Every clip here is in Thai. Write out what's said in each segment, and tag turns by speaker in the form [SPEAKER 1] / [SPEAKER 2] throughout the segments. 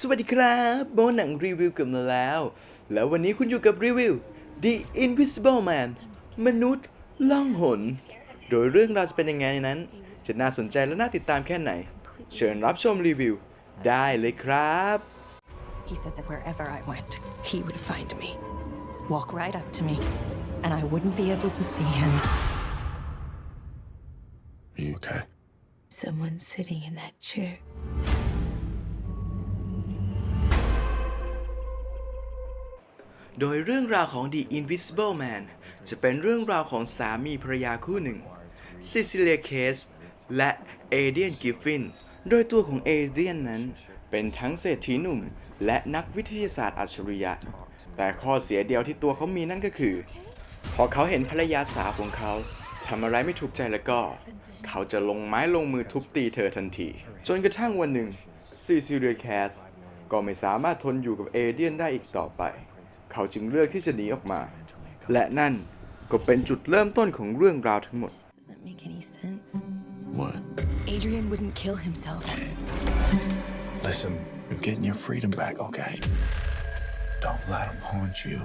[SPEAKER 1] สวัสดีครับโบหนังรีวิวกลับมาแล้ว แล้ววันนี้คุณอยู่กับรีวิว The Invisible Man มนุษย์ล่องหน โดยเรื่องราวจะเป็นยังไงนั้น จะน่าสนใจและน่าติดตามแค่ไหน เชิญรับชมรีวิว ได้เลยครับ
[SPEAKER 2] He said that wherever I went, he would find me, walk right up to me, and I wouldn't be able to see him.
[SPEAKER 3] Are you okay?
[SPEAKER 2] Someone sitting in that chair.
[SPEAKER 1] โดยเรื่องราวของ The Invisible Man จะเป็นเรื่องราวของสามีภรรยาคู่หนึ่งซิซิเลียเคสและเอเดียนกิฟฟิน โดยตัวของเอเดียนนั้น เป็นทั้งเศรษฐีหนุ่ม และนักวิทยาศาสตร์อัจฉริยะ แต่ข้อเสียเดียวที่ตัวเขามีนั่นก็คือ พอเขาเห็นภรรยาสาวของเขาทำอะไรไม่ถูกใจแล้วก็ เขาจะลงไม้ลงมือทุบตีเธอทันที จนกระทั่งวันหนึ่งซีซิเลียแคสก็ไม่สามารถทนอยู่กับเอเดียนได้อีกต่อไป เขาจึงเลือกที่จะหนีออกมา และนั่นก็เป็นจุดเริ่มต้นของเรื่องราวทั้งหมด
[SPEAKER 2] Doesn't make any sense.
[SPEAKER 3] What?
[SPEAKER 2] Adrian wouldn't kill himself.
[SPEAKER 3] Listen, you're getting your freedom back, okay? Don't let him haunt you.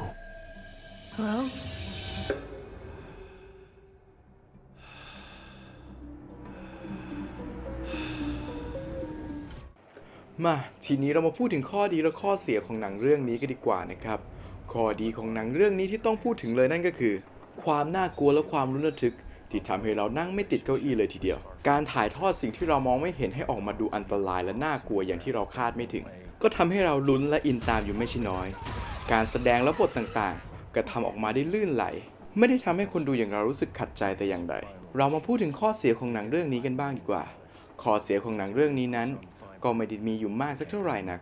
[SPEAKER 2] Hello?
[SPEAKER 1] มา ทีนี้เรามาพูดถึงข้อดีและข้อเสียของหนังเรื่องนี้กันดีกว่านะครับ ข้อดีของหนังเรื่องนี้ที่ต้องพูดถึงเลยนั่นก็คือ ความน่ากลัวและความรุนระทึก ที่ทำให้เรานั่งไม่ติดเก้าอี้เลยทีเดียว การถ่ายทอดสิ่งที่เรามองไม่เห็นให้ออกมาดูอันตรายและน่ากลัวอย่างที่เราคาดไม่ถึง ก็ทำให้เราลุ้นและอินตามอยู่ไม่ใช่น้อย การแสดงและบทต่างๆ ก็ทำออกมาได้ลื่นไหล ไม่ได้ทำให้คนดูอย่างเรารู้สึกขัดใจแต่อย่างใด เรามาพูดถึงข้อเสียของหนังเรื่องนี้กันบ้างดีกว่า ข้อเสียของหนังเรื่องนี้นั้น ก็ไม่ได้มีอยู่มากสักเท่าไหร่นัก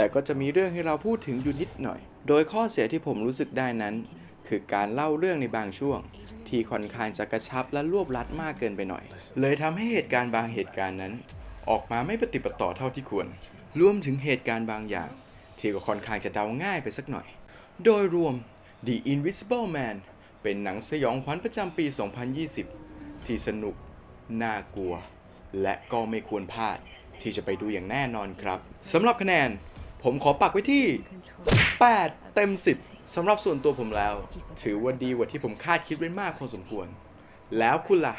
[SPEAKER 1] แต่ก็จะมีเรื่องให้เราพูดถึงอยู่นิดหน่อย โดยข้อเสียที่ผมรู้สึกได้นั้น คือการเล่าเรื่องในบางช่วง ที่ค่อนข้างจะกระชับและรวบลัดมากเกินไปหน่อย เลยทำให้เหตุการณ์บางเหตุการณ์นั้น ออกมาไม่ปฏิปต่อเท่าที่ควร รวมถึงเหตุการณ์บางอย่าง ที่ก็ค่อนข้างจะเดาง่ายไปสักหน่อย โดยรวม The Invisible Man เป็นหนังสยองขวัญประจำปี 2020 ที่สนุก น่ากลัว และก็ไม่ควรพลาดที่จะไปดูอย่างแน่นอนครับสำหรับคะแนน ผมขอปักไว้ที่ 8 เต็ม 10 สำหรับส่วนตัวผมแล้ว ถือว่าดีกว่าที่ผมคาดคิดไว้มากพอสมควร แล้วคุณล่ะ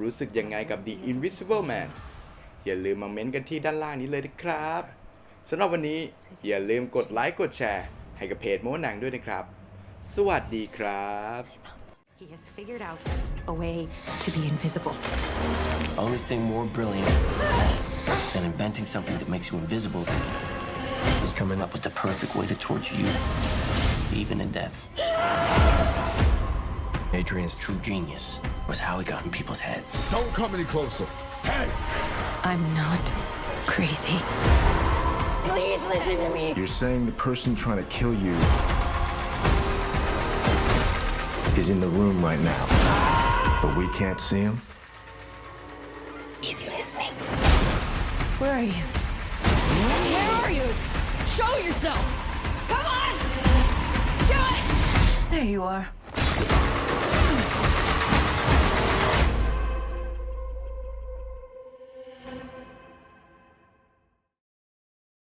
[SPEAKER 1] รู้สึกยังไงกับ The Invisible Man อย่าลืมมาเม้นต์กันที่ด้านล่างนี้เลยนะครับสำหรับวันนี้อย่าลืมกดไลค์กดแชร์ ให้กับเพจโมหนังด้วยนะครับ สวัสดีครับ
[SPEAKER 2] He has figured out a way to be invisible.
[SPEAKER 4] Only thing more brilliant than inventing something that makes you invisible is coming up with the perfect way to torture you, even in death. Adrian's true genius was how he got in people's heads.
[SPEAKER 5] Don't come any closer. Hey!
[SPEAKER 2] I'm not crazy. Please listen to me.
[SPEAKER 5] You're saying the person trying to kill you is in the room right now, but we can't see him?
[SPEAKER 2] He's listening. Where are you? Where are you? Show yourself! Come on! Do it! There you are.